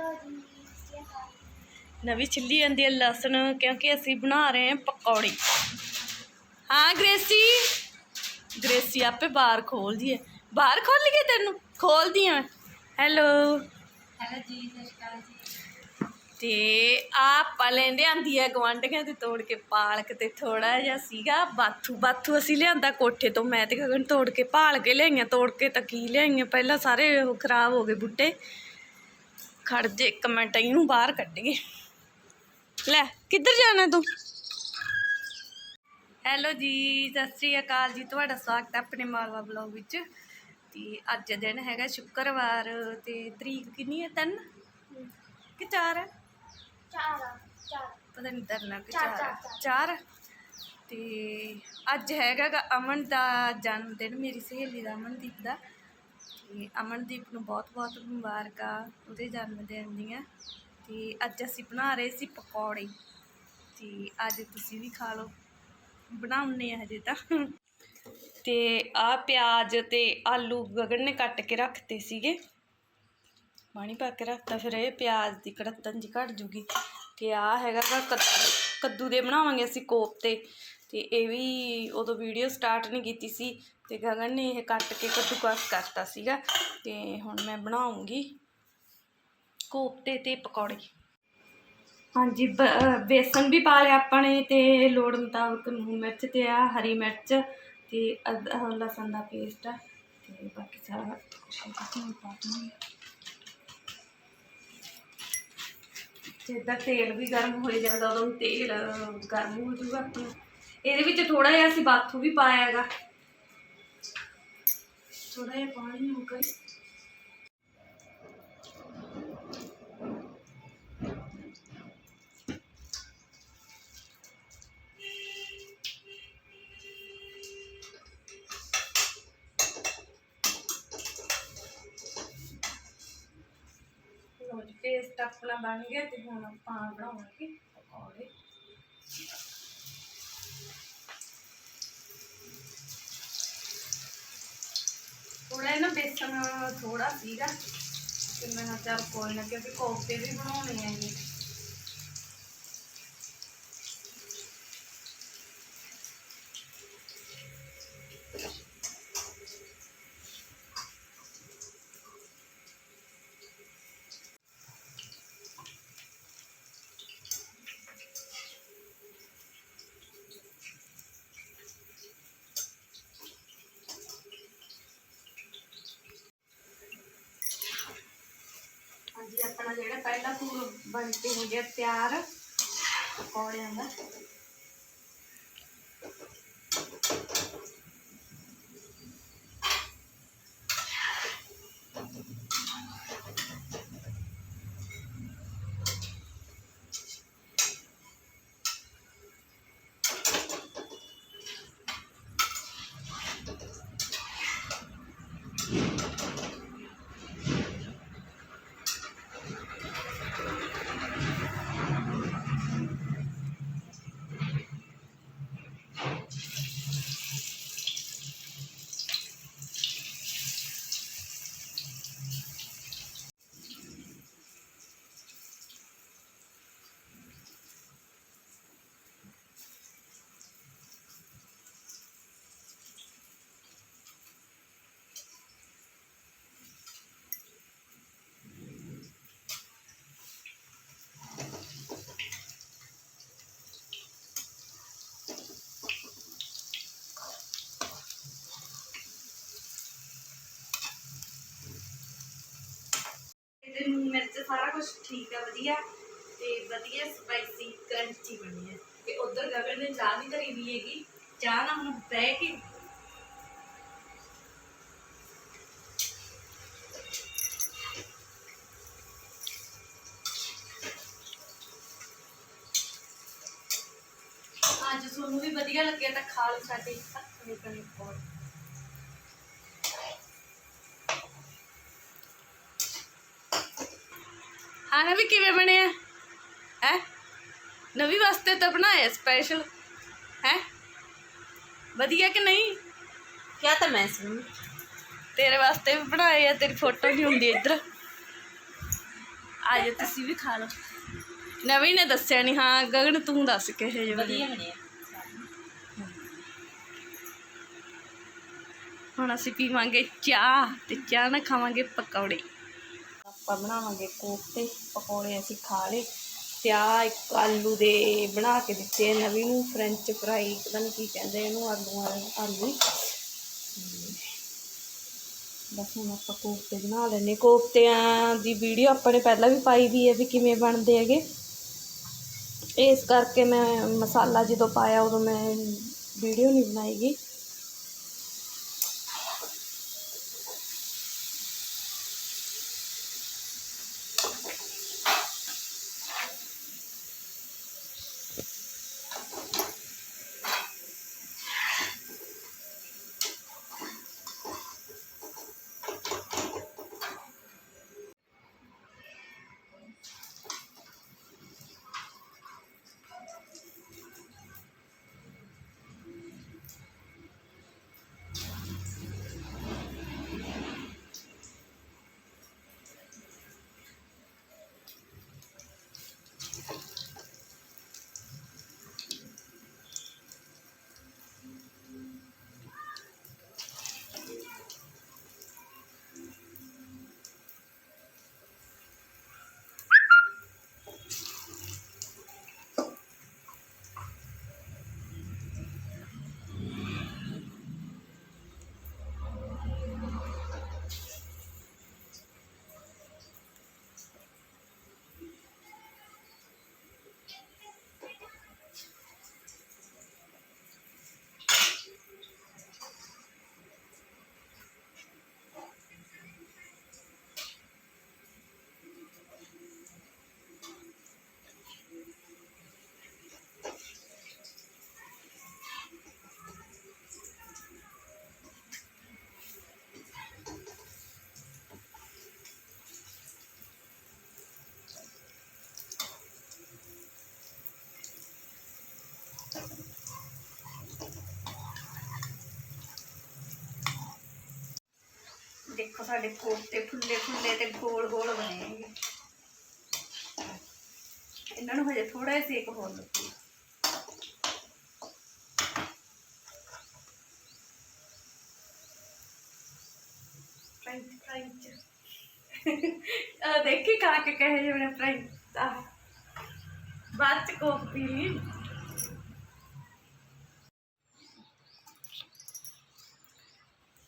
Hello ਜੀ ਨਵੀਂ ਛਿੱਲੀ ਜਾਂਦੀ ਹੈ ਲਸਣ ਕਿਉਂਕਿ ਅਸੀਂ ਬਣਾ ਰਹੇ ਹਾਂ ਪਕੌੜੀ। ਹਾਂ ਗ੍ਰੇਸੀ? ਗ੍ਰੇਸੀ ਆਪੇ ਬਾਹਰ ਖੋਲਦੀ ਹੈ ਬਾਹਰ ਖੋਲ ਗਈ ਤੈਨੂੰ? ਖੋਲਦੀ ਆ ਹੈਲੋ। ਹੈਲੋ ਜੀ ਸਤਿ ਸ਼੍ਰੀ ਅਕਾਲ ਜੀ। ਤੇ ਆ ਆਪਾਂ ਲੈਂਦੇ ਆਂਦੀ ਹੈ ਗਵਾਂਢੀਆਂ ਤੇ ਤੋੜ ਕੇ ਪਾਲਕ ਤੇ ਥੋੜਾ ਜਿਹਾ ਸੀਗਾ। ਬਾਥੂ ਬਾਥੂ ਅਸੀਂ ਲਿਆਂਦਾ ਕੋਠੇ ਤੋਂ। ਮੈਂ ਤੇ ਗਗਨ ਤੋੜ ਕੇ ਭਾਲ ਕੇ ਲਿਆਈਆਂ ਤੋੜ ਕੇ ਤਾਂ ਕੀ ਲਿਆਈਆਂ? ਪਹਿਲਾਂ ਸਾਰੇ ਉਹ ਖਰਾਬ ਹੋ ਗਏ ਬੂਟੇ। ਖੜ ਜੇ ਇੱਕ ਮਿੰਟ ਇਹਨੂੰ ਬਾਹਰ ਕੱਢੀਏ। ਲੈ ਕਿੱਧਰ ਜਾਣਾ ਤੂੰ? ਹੈਲੋ ਜੀ ਸਤਿ ਸ੍ਰੀ ਅਕਾਲ ਜੀ ਤੁਹਾਡਾ ਸਵਾਗਤ ਹੈ ਆਪਣੇ ਮਾਲਵਾ ਬਲੌਗ ਵਿੱਚ। ਤੇ ਅੱਜ ਦਿਨ ਹੈਗਾ ਸ਼ੁੱਕਰਵਾਰ ਤੇ ਤਰੀਕ ਕਿੰਨੀ ਹੈ ਤਿੰਨ? ਕਿ ਚਾਰ ਹੈ? ਚਾਰ ਪਤਾ ਨਹੀਂ ਤਰਨਾ ਕਿ ਚਾਰ, ਚਾਰ। ਚਾਰ, ਚਾਰ। ਤੇ ਅੱਜ ਹੈਗਾ ਗਾ ਅਮਨ ਦਾ ਜਨਮ ਦਿਨ ਮੇਰੀ ਸਹੇਲੀ ਦਾ ਅਮਨਦੀਪ ਦਾ। ਤੇ ਅਮਨਦੀਪ ਨੂੰ ਬਹੁਤ ਬਹੁਤ ਮੁਬਾਰਕਾਂ ਉਹਦੇ ਜਨਮ ਦਿਨ ਦੀਆਂ। ਤੇ ਅੱਜ ਅਸੀਂ ਬਣਾ ਰਹੇ ਸੀ ਪਕੌੜੇ। ਤੇ ਅੱਜ ਤੁਸੀਂ ਵੀ ਖਾ ਲਓ। ਬਣਾਉਣੇ ਆ ਹਜੇ ਤਾਂ। ਤੇ ਆ ਪਿਆਜ਼ ਤੇ ਆਲੂ ਗਗਨ ਨੇ ਕੱਟ ਕੇ ਰੱਖਤੇ ਸੀਗੇ। ਪਾਣੀ ਪਾ ਕੇ ਰੱਖਤਾ, ਫਿਰ ਇਹ ਪਿਆਜ਼ ਦੀ ਕੜਤਨ ਜੀ ਘਟ ਜੂਗੀ। ਤੇ ਆ ਹੈਗਾ ਗਾ ਕੱਦੂ ਦੇ ਬਣਾਵਾਂਗੇ ਅਸੀਂ ਕੋਫਤੇ। ਤੇ ਇਹ ਵੀ ਉਦੋਂ ਵੀਡੀਓ ਸਟਾਰਟ ਨਹੀਂ ਕੀਤੀ ਸੀ। ਤੇ ਗਗਨ ਨੇ ਇਹ ਕੱਟ ਕੇ ਕੱਦੂਕਸ ਕਰਤਾ ਸੀਗਾ। ਤੇ ਹੁਣ ਮੈਂ ਬਣਾਉਂਗੀ ਕੋਫਤੇ ਤੇ ਪਕੌੜੇ। ਹਾਂਜੀ, ਬ- ਅਹ ਬੇਸਨ ਵੀ ਪਾ ਲਿਆ ਆਪਾਂ ਨੇ ਤੇ ਲੋੜ ਮੁਤਾਬਕ ਨੂਨ ਮਿਰਚ ਤੇ ਆ, ਹਰੀ ਮਿਰਚ ਤੇ ਅਦ- ਲਸਣ ਦਾ ਪੇਸਟ ਆ। ਤੇ ਬਾਕੀ ਸਾਰਾ ਕੁਛ ਪਾ ਦਿੰਦੇ ਜਿੱਦਾਂ ਤੇਲ ਵੀ ਗਰਮ ਹੋ ਜਾਂਦਾ, ਉਦੋਂ ਤੇਲ ਗਰਮ ਹੋ ਜੂਗਾ ਆਪਣਾ। ਇਹਦੇ ਵਿੱਚ ਥੋੜਾ ਜਿਹਾ ਅਸੀਂ ਬਾਥੂ ਵੀ ਪਾਇਆ ਹੈਗਾ। ਥੋੜਾ ਜਿਹਾ ਪਾਣੀ ਹੋਊਗਾ ਗਿਆ ਆਪਣਾ ਬਣ ਗਿਆ ਤੇ ਹੁਣ ਆਪਾਂ ਬਣਾਵਾਂਗੇ ਪਕੌੜੇ। ਥੋੜਾ ਨਾ ਬੇਸਨ ਥੋੜਾ ਸੀਗਾ ਤੇ ਮੈਂ ਕਿਹਾ ਕੋਈ ਨਾ, ਕਿਉਂਕਿ ਕੋਫਤੇ ਵੀ ਬਣਾਉਣੇ ਆ ਜੀ ਹਾਂਜੀ ਆਪਣਾ ਜਿਹੜਾ ਪਹਿਲਾ ਪੂਰ ਬਣ ਕੇ ਹੋ ਗਿਆ ਤਿਆਰ ਪਕੌੜਿਆਂ ਦਾ ਇਹਦੇ ਨੂਨ ਮਿਰਚ ਸਾਰਾ ਕੁਝ ਠੀਕ ਹੈ ਵਧੀਆ। ਤੇ ਵਧੀਆ ਸਪਾਈਸੀ ਕਰੰਚੀ ਬਣੀ ਹੈ ਤੇ ਉਧਰ ਗਗਨ ਨੇ ਚਾਹ ਵੀ ਧਰੀ ਵੀ ਹੈਗੀ। ਚਾਹ ਨਾਲ ਹੁਣ ਬਹਿ ਕੇ ਅੱਜ ਤੁਹਾਨੂੰ ਵੀ ਵਧੀਆ ਲੱਗਿਆ ਤਾਂ ਖਾ ਲਓ ਸਾਡੇ ਹੱਥ ਕਣੀ ਕੋਲ ਹਾਂ ਨਵੀ ਕਿਵੇਂ ਬਣਿਆ? ਹੈ? ਨਵੀ ਵਾਸਤੇ ਤਾਂ ਬਣਾਇਆ ਸਪੈਸ਼ਲ ਹੈ? ਵਧੀਆ ਕਿ ਨਹੀਂ? ਕਿਆ ਤਾਂ ਮੈਂ ਸੁਣ? ਤੇਰੇ ਵਾਸਤੇ ਵੀ ਬਣਾਏ ਆ ਤੇਰੀ ਫੋਟੋ ਨਹੀਂ ਹੁੰਦੀ ਇੱਧਰ। ਆ ਜਾ ਤੁਸੀਂ ਵੀ ਖਾ ਲਓ। ਨਵੀਂ ਨੇ ਦੱਸਿਆ ਨਹੀਂ ਹਾਂ ਗਗਨ ਤੂੰ ਦੱਸ ਕਿਹੇ ਜਿਹੇ ਵਧੀਆ ਬਣੇ ਬਣੇ ਹੁਣ ਅਸੀਂ ਪੀਵਾਂਗੇ ਚਾਹ ਤੇ ਚਾਹ ਨਾਲ ਖਾਵਾਂਗੇ ਪਕੌੜੇ। ਆਪਾਂ ਬਣਾਵਾਂਗੇ ਕੋਫਤੇ, ਪਕੌੜੇ ਅਸੀਂ ਖਾ ਲਏ। ਤੇ ਆਹ ਇੱਕ ਆਲੂ ਦੇ ਬਣਾ ਕੇ ਦਿੱਤੇ ਨਵੀਂ ਨੂੰ ਫ੍ਰੈਂਚ ਫਰਾਈ ਪਤਾ ਨਹੀਂ ਕੀ ਕਹਿੰਦੇ ਇਹਨੂੰ, ਆਲੂ ਆਲੂ। ਬਸ ਹੁਣ ਆਪਾਂ ਕੋਫਤੇ ਬਣਾ ਲੈਣੇ ਕੋਫਤਿਆਂ ਦੀ ਵੀਡੀਓ ਆਪਾਂ ਨੇ ਪਹਿਲਾਂ ਵੀ ਪਾਈ ਦੀ ਹੈ ਵੀ ਕਿਵੇਂ ਬਣਦੇ ਹੈਗੇ। ਇਸ ਕਰਕੇ ਮੈਂ ਮਸਾਲਾ ਜਦੋਂ ਪਾਇਆ ਉਦੋਂ ਮੈਂ ਵੀਡੀਓ ਨਹੀਂ ਬਣਾਈਗੀ ਦੇਖੋ ਸਾਡੇ ਕੋਫਤੇ ਫੁੱਲੇ ਫੁੱਲੇ ਤੇ ਗੋਲ ਗੋਲ ਬਣੇ ਹੈਗੇ ਇਹਨਾਂ ਨੂੰ ਹਜੇ ਥੋੜਾ ਜਿਹਾ ਸੇਕ ਹੋਰ ਲੱਗੂ। ਫਰਾਈ ਫਰਾਈ ਆ ਦੇਖੀ ਖਾ ਕੇ ਕਹੇ ਜੇ ਮੈਂ ਫਰਾਈ ਆ ਬਾਅਦ ਚ ਕੋਫੀ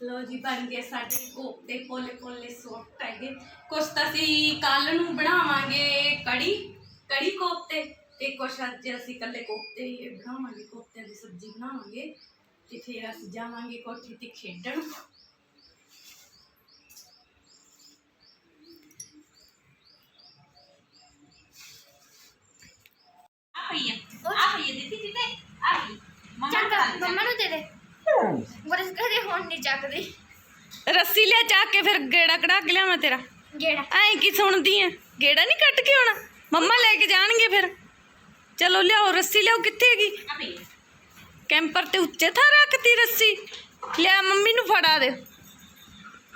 ਲੋ ਜੀ ਬਣ ਗਏ ਸਾਡੇ ਕੋਫਤੇ ਪੋਲੇ ਪੋਲੇ ਸੌਫਟ ਹੈਗੇ। ਕੁਛ ਤਾਂ ਅਸੀਂ ਕੱਲ ਨੂੰ ਬਣਾਵਾਂਗੇ ਕੜੀ ਕੜੀ ਕੋਫਤੇ। ਤੇ ਕੁਛ ਅੱਜ ਅਸੀਂ ਇਕੱਲੇ ਕੋਫਤੇ ਹੀ ਬਣਾਵਾਂਗੇ ਕੋਫਤਿਆਂ ਦੀ ਸਬਜ਼ੀ ਬਣਾਵਾਂਗੇ। ਤੇ ਫਿਰ ਅਸੀਂ ਜਾਵਾਂਗੇ ਕੋਠੀ ਤੇ ਖੇਡਣ। ਆ ਪਈ ਆ ਆ ਪਈ ਦਿੱਤੀ ਦਿੱਤੇ ਆ ਪਈ ਮੰਮਾ ਚੱਕ ਨੂੰ ਮੰਮਾ ਨੂੰ ਦੇ ਦੇ। ਬਰਸ ਕਦੇ ਹੁਣ ਨਹੀਂ ਚੱਕਦੀ ਰੱਸੀ ਲਿਆ ਚੱਕ ਕੇ ਫਿਰ ਗੇੜਾ ਕਢਾ ਕੇ ਲਿਆਵਾਂ ਤੇਰਾ ਗੇੜਾ ਐਂ ਕੀ ਸੁਣਦੀ ਐ ਗੇੜਾ ਨਹੀਂ ਕੱਟ ਕੇ ਆਉਣਾ ਮੰਮਾ ਲੈ ਕੇ ਜਾਣਗੇ ਫਿਰ ਚਲੋ ਲਿਆਓ ਰੱਸੀ ਲਿਆਓ ਕਿੱਥੇ ਹੈਗੀ ਆ ਪਈ ਕੈਂਪਰ ਤੇ ਉੱਚੇ ਥਾਂ ਰੱਖਤੀ ਰੱਸੀ ਲਿਆ ਮੰਮੀ ਨੂੰ ਫੜਾ ਦੇ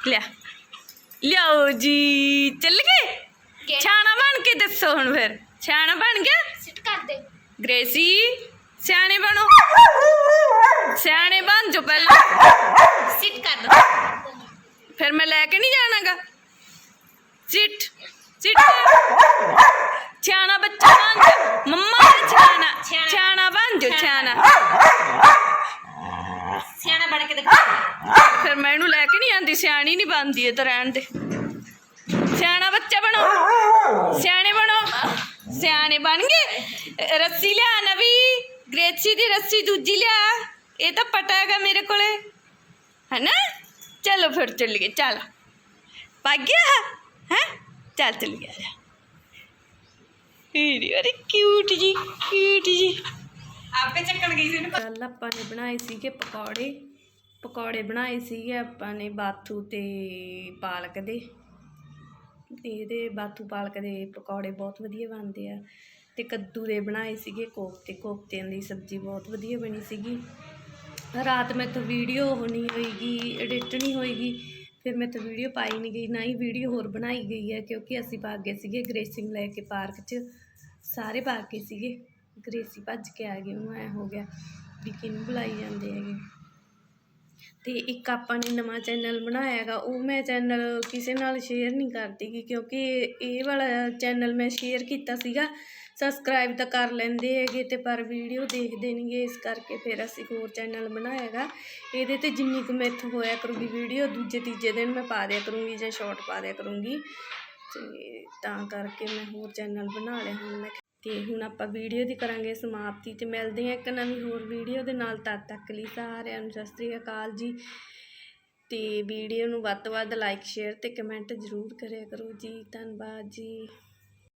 ਲਿਆ ਲਿਆਓ ਜੀ ਚੱਲ ਗਏ ਗੇੜਾ ਛਾਣਾ ਬਣ ਕੇ ਦੱਸੋ ਹੁਣ ਫਿਰ ਛਾਣਾ ਬਣ ਗਿਆ ਸਿੱਟ ਕਰ ਦੇ ਗ੍ਰੇਸੀ ਸਿਆਣੇ ਬਣੋ। ਸਿਆਣੇ ਬਣ ਜੋ ਪਹਿਲਾਂ। ਸਿੱਟ ਕਰ ਦੋ। ਫਿਰ ਮੈਂ ਲੈ ਕੇ ਨਹੀਂ ਜਾਣਾਗਾ। ਸਿੱਟ ਸਿੱਟ ਛਾਣਾ ਬੱਚਾ ਬਣ ਜਾ ਮੰਮਾ ਦਾ ਛਾਣਾ ਛਾਣਾ ਬਣ ਜੋ ਛਾਣਾ ਸਿਆਣਾ ਬਣ ਕੇ ਦਿਖਾ। ਫਿਰ ਮੈਂ ਇਹਨੂੰ ਲੈ ਕੇ ਨਹੀਂ ਆਂਦੀ। ਸਿਆਣੀ ਨਹੀਂ ਬਣਦੀ ਇਹ ਤਾਂ ਰਹਿਣ ਦੇ। ਸਿਆਣਾ ਬੱਚਾ ਬਣੋ। ਸਿਆਣੇ ਬਣੋ। ਸਿਆਣੇ ਬਣ ਗਏ। ਰੱਸੀ ਲਿਆ ਨਵੀ। ਗ੍ਰੇਸੀ ਦੀ ਰੱਸੀ ਦੂਜੀ ਲਿਆ। ਇਹ ਤਾਂ ਪਟਾ ਹੈਗਾ ਮੇਰੇ ਕੋਲੇ। ਹੈਨਾ? ਚਲੋ ਫਿਰ ਚੱਲੀਏ ਚੱਲ। ਪੱਗ ਗਿਆ ਹੈ? ਚੱਲ ਚੱਲੀਏ ਹੀਰੀ ਅਰੇ ਕਿਊਟ ਜੀ ਕਿਊਟ ਜੀ। ਆਪੇ ਚੱਕਣ ਗਈ ਸੀ ਕੱਲ ਆਪਾਂ ਨੇ ਬਣਾਏ ਸੀਗੇ ਪਕੌੜੇ। ਪਕੌੜੇ ਬਣਾਏ ਸੀਗੇ ਆਪਾਂ ਨੇ ਬਾਥੂ ਤੇ ਪਾਲਕ ਦੇ। ਇਹਦੇ ਬਾਥੂ ਪਾਲਕ ਦੇ ਪਕੌੜੇ ਬਹੁਤ ਵਧੀਆ ਬਣਦੇ ਆ। ਤੇ ਕੱਦੂ ਦੇ ਬਣਾਏ ਸੀਗੇ ਕੋਫਤੇ, ਕੋਫਤਿਆਂ ਦੀ ਸਬਜ਼ੀ ਬਹੁਤ ਵਧੀਆ ਬਣੀ ਸੀਗੀ। ਰਾਤ ਮੈਂ ਤਾਂ ਵੀਡੀਓ ਹੋਣੀ ਹੋਏਗੀ ਐਡਿਟ ਨਹੀਂ ਹੋਏਗੀ, ਫਿਰ ਮੈਂ ਤਾਂ ਵੀਡੀਓ ਪਾਈ ਨਹੀਂ ਗਈ, ਨਾ ਹੀ ਵੀਡੀਓ ਹੋਰ ਬਣਾਈ ਗਈ ਹੈ, ਕਿਉਂਕਿ ਅਸੀਂ ਭੱਗ ਗਏ ਸੀਗੇ ਗ੍ਰੇਸਿੰਗ ਲੈ ਕੇ ਪਾਰਕ 'ਚ, ਸਾਰੇ ਭੱਗ ਗਏ ਸੀਗੇ। ਗ੍ਰੇਸੀ ਭੱਜ ਕੇ ਆ ਗਈ ਉਹਨੂੰ ਐ ਹੋ ਗਿਆ ਵੀ ਕਿਹਨੂੰ ਬੁਲਾਈ ਜਾਂਦੇ ਹੈਗੇ। ਤੇ ਇੱਕ ਆਪਾਂ ਨੇ ਨਵਾਂ ਚੈਨਲ ਬਣਾਇਆ ਹੈਗਾ, ਉਹ ਮੈਂ ਚੈਨਲ ਕਿਸੇ ਨਾਲ ਸ਼ੇਅਰ ਨਹੀਂ ਕਰਦੀ ਗੀ, ਕਿਉਂਕਿ ਇਹ ਵਾਲਾ ਚੈਨਲ ਮੈਂ ਸ਼ੇਅਰ ਕੀਤਾ ਸੀਗਾ ਸਬਸਕ੍ਰਾਈਬ ਤਾਂ ਕਰ ਲੈਂਦੇ ਹੈਗੇ ਤੇ ਪਰ ਵੀਡੀਓ ਦੇਖਦੇ ਨਹੀਂਗੇ ਇਸ ਕਰਕੇ ਫਿਰ ਅਸੀਂ ਹੋਰ ਚੈਨਲ ਬਣਾਇਆ ਹੈਗਾ ਇਹਦੇ ਤੇ ਜਿੰਨੀ ਕੁ ਮੈਥੋਂ ਹੋਇਆ ਕਰੂਗੀ ਵੀਡੀਓ, ਦੂਜੇ ਤੀਜੇ ਦਿਨ ਮੈਂ ਪਾ ਦਿਆ ਕਰੂੰਗੀ ਜਾਂ ਸ਼ਾਰਟ ਪਾ ਦਿਆ ਕਰੂੰਗੀ। ਤੇ ਤਾਂ ਕਰਕੇ ਮੈਂ ਹੋਰ ਚੈਨਲ ਬਣਾ ਲਿਆ ਹੁਣ ਮੈਂ। ਤੇ ਹੁਣ ਆਪਾਂ ਵੀਡੀਓ ਦੀ ਕਰਾਂਗੇ ਸਮਾਪਤੀ ਤੇ ਮਿਲਦੇ ਹਾਂ ਇੱਕ ਨਵੀਂ ਹੋਰ ਵੀਡੀਓ ਦੇ ਨਾਲ। ਤਦ ਤੱਕ ਲਈ ਸਾਰਿਆਂ ਨੂੰ ਸਤਿ ਸ੍ਰੀ ਅਕਾਲ ਜੀ। ਤੇ ਵੀਡੀਓ ਨੂੰ ਵੱਧ ਤੋਂ ਵੱਧ ਲਾਈਕ ਸ਼ੇਅਰ ਤੇ ਕਮੈਂਟ ਜ਼ਰੂਰ ਕਰਿਆ ਕਰੋ ਜੀ। ਧੰਨਵਾਦ ਜੀ।